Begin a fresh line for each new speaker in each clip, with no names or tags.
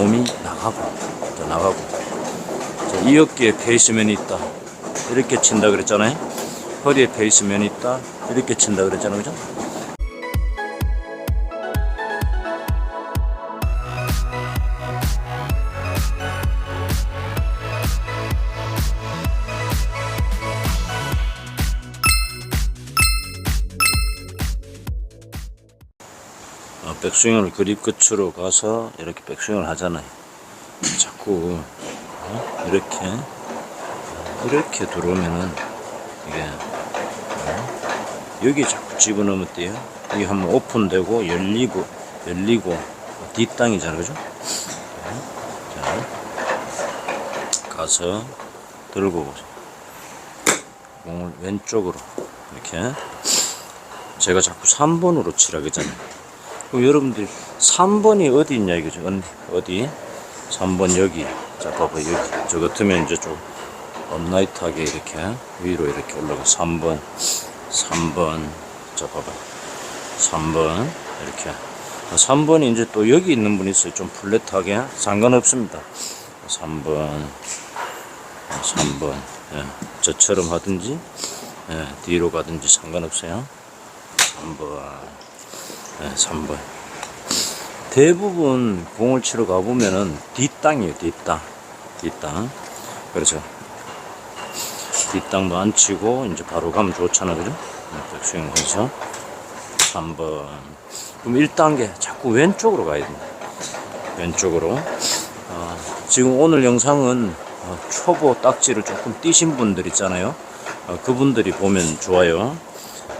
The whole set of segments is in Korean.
몸이 나가고 자, 나가고. 자, 이 어깨에 페이스면이 있다. 이렇게 친다 그랬잖아요. 허리에 페이스면이 있다. 이렇게 친다 그랬잖아요. 그죠 백스윙을 그립 끝으로 가서 이렇게 백스윙을 하잖아요. 자꾸 어? 이렇게 어, 이렇게 들어오면은 이게 어? 여기 자꾸 집어넣으면 돼요. 이게 한번 오픈되고 열리고 열리고 뒷땅이잖아요, 그죠? 어? 자, 가서 들고 보세요. 공을 왼쪽으로 이렇게 제가 자꾸 3번으로 치라 그랬잖아요. 그럼 여러분들이 3번이 어디 있냐 이거죠 어디? 3번 여기 자 봐봐 여기. 저 같으면 이제 좀 업라이트하게 이렇게 위로 이렇게 올라가. 3번 3번. 자 봐봐. 3번 이렇게. 3번이 이제 또 여기 있는 분이 있어요. 좀 플랫하게 상관없습니다. 3번 3번. 예, 저처럼 하든지 예, 뒤로 가든지 상관없어요. 3번 네, 3번. 대부분 공을 치러 가보면은 뒷땅이에요, 뒷땅. 뒷땅. 그래서 뒷땅도 안 치고 이제 바로 가면 좋잖아, 그죠? 백스윙 해서 3번. 그럼 1단계 자꾸 왼쪽으로 가야 됩니다. 왼쪽으로. 어, 지금 오늘 영상은 어, 초보 딱지를 조금 띄신 분들 있잖아요. 어, 그분들이 보면 좋아요.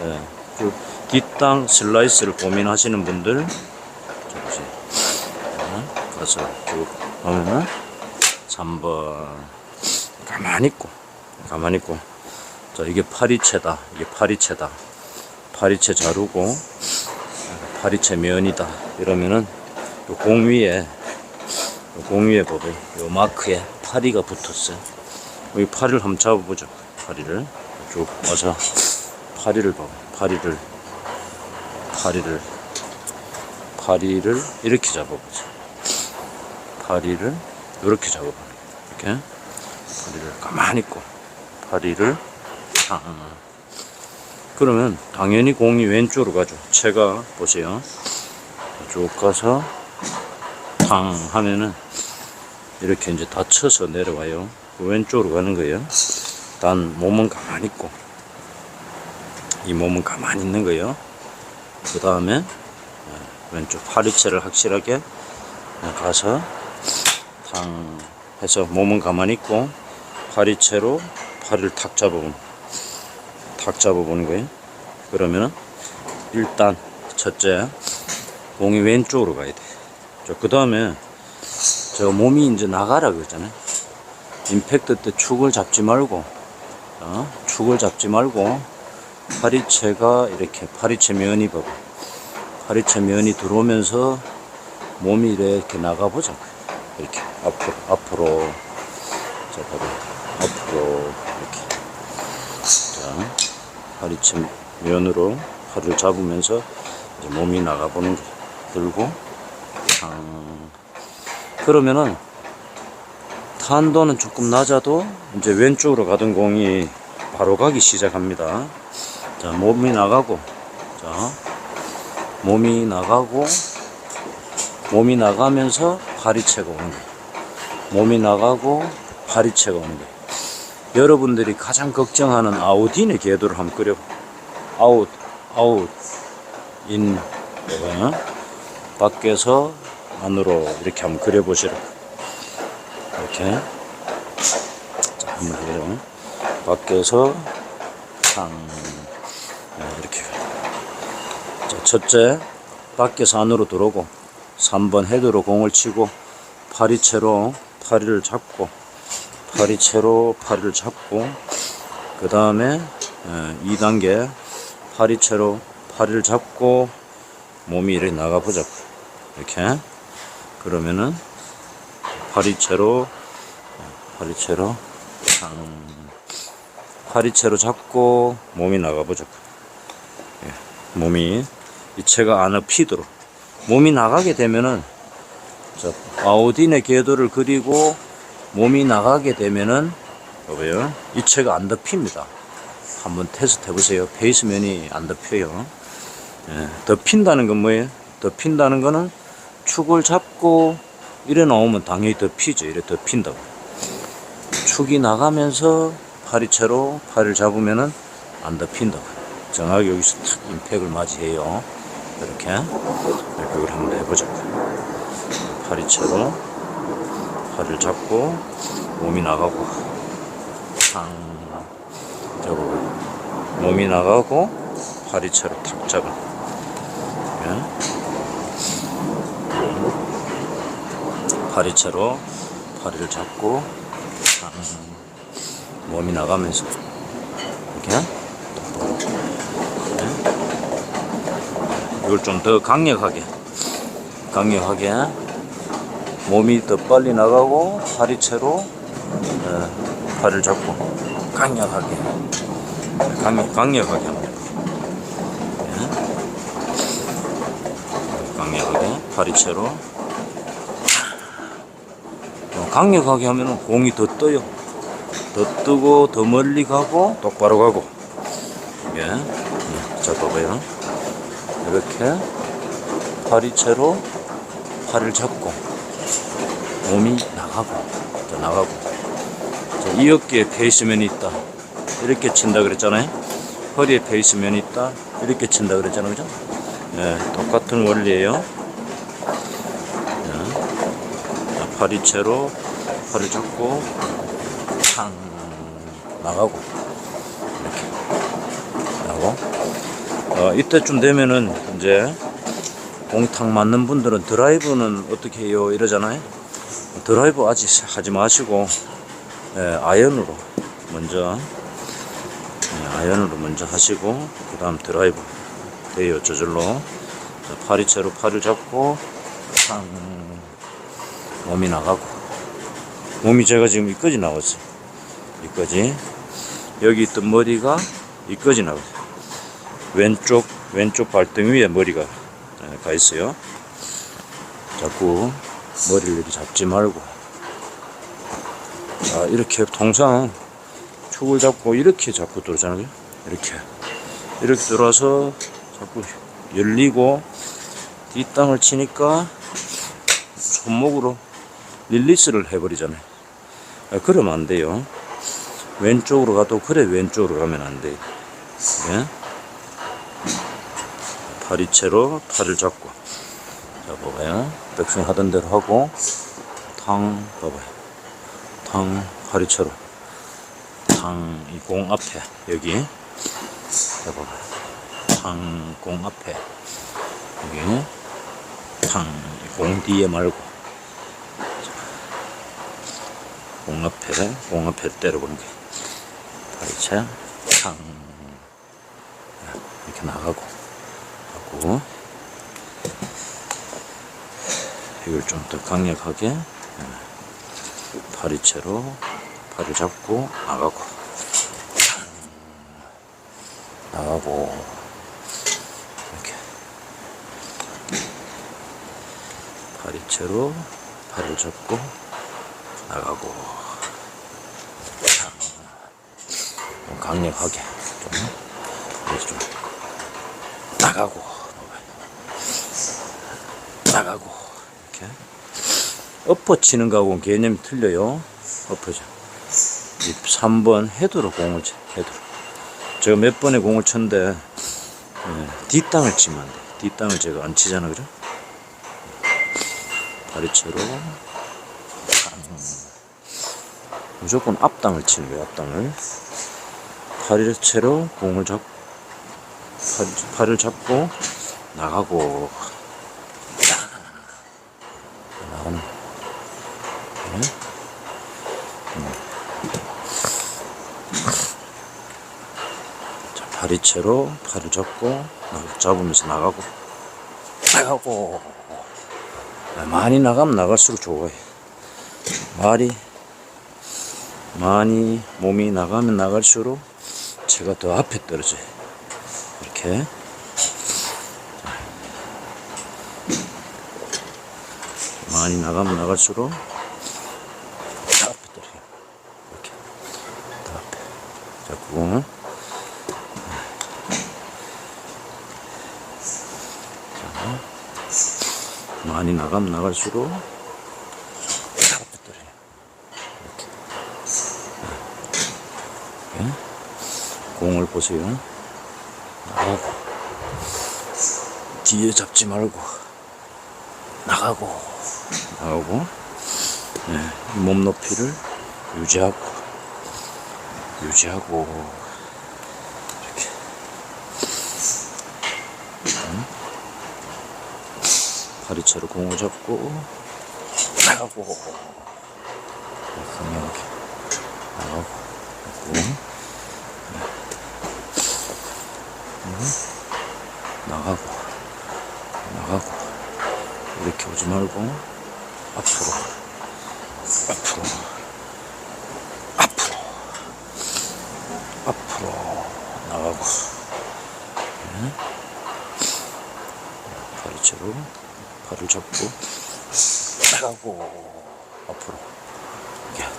예, 그 뒷땅 슬라이스를 고민하시는 분들. 자, 가서 쭉 보면은 3번. 가만히 있고 가만히 있고. 자 이게 파리채다 이게 파리채다. 파리채 자루고 파리채 면이다. 이러면은 요공 위에 요공 위에 봐봐요 요 마크에 파리가 붙었어요. 여기 파리를 한번 잡아보죠 파리를. 쭉 와서 파리를 봐봐 파리를 파리를 파리를 이렇게 잡아보자. 파리를 이렇게 잡아봐. 이렇게. 파리를 가만히 있고. 파리를 탕 그러면 당연히 공이 왼쪽으로 가죠. 채가 보세요. 쭉 가서 탕 하면은 이렇게 이제 다쳐서 내려와요. 왼쪽으로 가는 거예요. 단 몸은 가만히 있고. 이 몸은 가만히 있는 거예요 그 다음에 왼쪽 파리채를 확실하게 가서 탕 해서 몸은 가만히 있고 파리채로 파리를 탁 잡아보는 탁 잡아보는 거예요 그러면은 일단 첫째 공이 왼쪽으로 가야 돼그 다음에 저 몸이 이제 나가라 그러잖아요 임팩트 때 축을 잡지 말고 어? 축을 잡지 말고 파리채가 이렇게 파리채 면이 봐봐. 파리채 면이 들어오면서 몸이 이렇게 나가보자. 이렇게 앞으로, 앞으로. 자, 봐봐. 앞으로. 이렇게. 자, 파리채 면으로 팔을 잡으면서 이제 몸이 나가보는 거 들고. 탕. 그러면은 탄도는 조금 낮아도 이제 왼쪽으로 가던 공이 바로 가기 시작합니다. 자, 몸이 나가고, 자, 몸이 나가고, 몸이 나가면서 파리채가 오는 거예요. 몸이 나가고, 파리채가 오는 거예요. 여러분들이 가장 걱정하는 아웃인의 궤도를 한번 그려. 아웃, 아웃, 인, 어? 밖에서 안으로 이렇게 한번 그려보시라. 이렇게. 자, 한번 그려. 밖에서 상. 네, 이렇게. 자, 첫째, 밖에서 안으로 들어오고, 3번 헤드로 공을 치고, 파리채로 파리를 잡고, 파리채로 파리를 잡고, 그 다음에 2단계 파리채로 파리를 잡고, 몸이 이렇게 나가보자고. 이렇게. 그러면은, 파리채로, 파리채로, 상. 파리채로 잡고 몸이 나가보자. 예, 몸이 이 채가 안에 피도록 몸이 나가게 되면은 자, 아우딘의 궤도를 그리고 몸이 나가게 되면은 봐봐요. 이 채가 안 덮입니다. 한번 테스트 해보세요. 베이스면이 안 덮여요. 예, 덮인다는 건 뭐예요? 덮인다는 거는 축을 잡고 이래 나오면 당연히 덮이죠. 이래 덮인다고. 축이 나가면서 파리채로 팔을 잡으면은 안 덮인다고. 정확히 여기서 탁 임팩을 맞이해요. 이렇게. 이걸 한번 해보자고요. 파리채로 팔을 잡고 몸이 나가고 탕 몸이 나가고 파리채로 탁 잡아 예? 파리채로 파리를 잡고 탕 몸이 나가면서 이렇게 똑바로 예? 이걸 좀 더 강력하게 강력하게 몸이 더 빨리 나가고 파리채로 어, 팔을 잡고 강력하게 강력, 강력하게 합니다. 예. 강력하게 파리채로 어, 강력하게 하면 공이 더 떠요. 더 뜨고 더 멀리 가고 똑바로 가고 예. 예. 자 봐봐요. 이렇게 파리채로 팔을 잡고 몸이 나가고 또 나가고. 자, 이 어깨에 페이스면이 있다. 이렇게 친다 그랬잖아요. 허리에 페이스면이 있다. 이렇게 친다 그랬잖아요. 그죠? 예, 똑같은 원리예요. 예. 자, 파리채로 팔을 잡고 탕 나가고. 이렇게. 나가고 어, 이때쯤 되면은 이제 공탁 맞는 분들은 드라이브는 어떻게 해요? 이러잖아요. 드라이브 아직 하지 마시고 예, 아이언으로 먼저 예, 아이언으로 먼저 하시고 그 다음 드라이브 돼요 저절로. 자, 파리채로 팔을 잡고 탕 몸이 나가고. 몸이 제가 지금 이까지 나왔어요. 이까지. 여기 있던 머리가 이까지 나왔어요 왼쪽 왼쪽 발등 위에 머리가 예, 가 있어요. 자꾸 머리를 잡지 말고. 자 이렇게 통상 축을 잡고 이렇게 잡고 들어오잖아요. 이렇게. 이렇게 들어와서 자꾸 열리고 뒷땅을 치니까 손목으로 릴리스를 해버리잖아요. 아, 그러면 안 돼요. 왼쪽으로 가도 그래 왼쪽으로 가면 안 돼요 예? 파리채로 팔을 잡고. 자 봐봐요. 백승 하던 대로 하고 탕 봐봐요. 탕 파리채로. 탕 이 공 앞에 여기. 자 봐봐요. 탕 공 앞에. 여기. 탕공 뒤에 말고. 자, 공 앞에 공 앞에 때려보는 게. 파리채 탕. 이렇게 나가고 하고. 이걸 좀 더 강력하게 예, 파리채로 팔을 잡고 나가고. 나가고. 이렇게. 파리채로 팔을 잡고 나가고. 좀 강력하게 좀 좀 나가고 나가고 이렇게. 엎어치는 거하고는 개념이 틀려요. 엎어져. 이 3번 헤드로 공을 쳐 헤드로. 제가 몇 번에 공을 쳤는데 예, 뒷땅을 치면 안돼. 뒷땅을 제가 안 치잖아 그죠? 다리채로. 무조건 앞땅을 치는 거예요 앞땅을. 다리채로 공을 잡고 팔- 팔을 잡고 나가고 나가는 네? 음. 자, 파리채로 팔을 잡고 나- 잡으면서 나가고. 나가고. 아, 많이 나가면 나갈수록 좋아요 말이 많이 몸이 나가면 나갈수록 제가 더 앞에 떨어져요. 이렇게. 많이 나가면 나갈수록 다 앞에 떨어져. 이렇게. 다 앞에. 자꾸. 자. 많이 나가면 나갈수록 다 앞에 떨어져. 이렇게. 이렇게. 공을 보세요. 나가고. 뒤에 잡지 말고. 나가고. 나오고 네, 몸 높이를 유지하고 유지하고 이렇게 응? 파리채로 공을 잡고 나가고 강력하게 나가고 네. 응? 나가고 나가고 이렇게 오지 말고 앞으로 앞으로 앞으로 나가고. 네. 파리채로 팔을 잡고 나가고 앞으로. 이렇게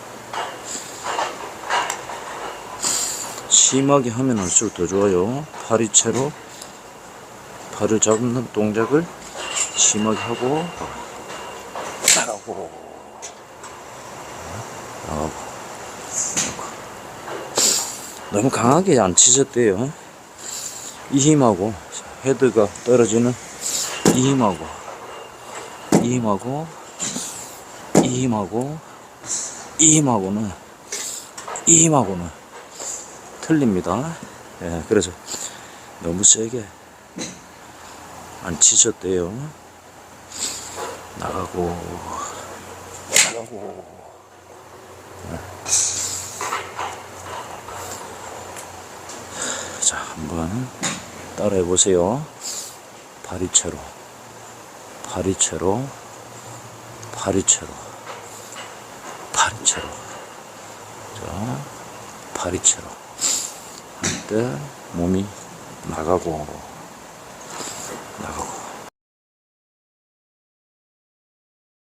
심하게 하면 할수록 더 좋아요. 파리채로 팔을 잡는 동작을 심하게 하고 나가고 너무 강하게 안 치셨대요. 이 힘하고 헤드가 떨어지는 이 힘하고 이 힘하고 이 힘하고 이 힘하고는 이 힘하고는 틀립니다. 예, 그래서 너무 세게 안 치셨대요. 나가고 나가고 네. 자 한번 따라해 보세요. 파리채로 파리채로 파리채로 파리채로. 자 파리채로. 할 때 몸이 나가고 나가고